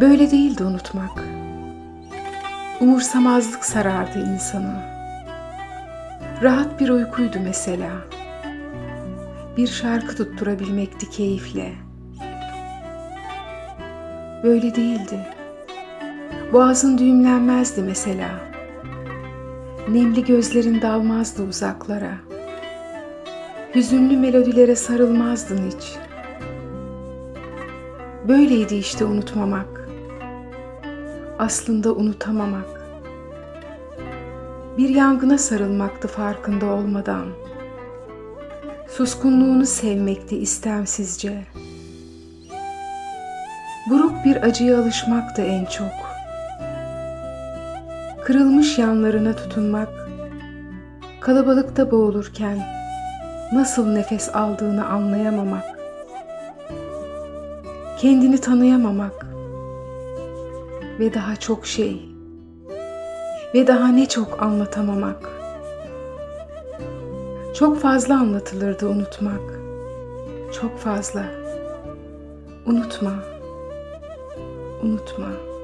Böyle değildi unutmak. Umursamazlık sarardı insanı. Rahat bir uykuydu mesela. Bir şarkı tutturabilmekti keyifle. Böyle değildi. Boğazın düğümlenmezdi mesela. Nemli gözlerin dalmazdı uzaklara. Hüzünlü melodilere sarılmazdın hiç. Böyleydi işte unutmamak. Aslında unutamamak. Bir yangına sarılmaktı farkında olmadan. Suskunluğunu sevmekti istemsizce. Buruk bir acıya alışmaktı en çok. Kırılmış yanlarına tutunmak, kalabalıkta boğulurken nasıl nefes aldığını anlayamamak, kendini tanıyamamak ve daha çok şey ve daha ne çok anlatamamak. Çok fazla anlatılırdı unutmak. Çok fazla. Unutma. Unutma.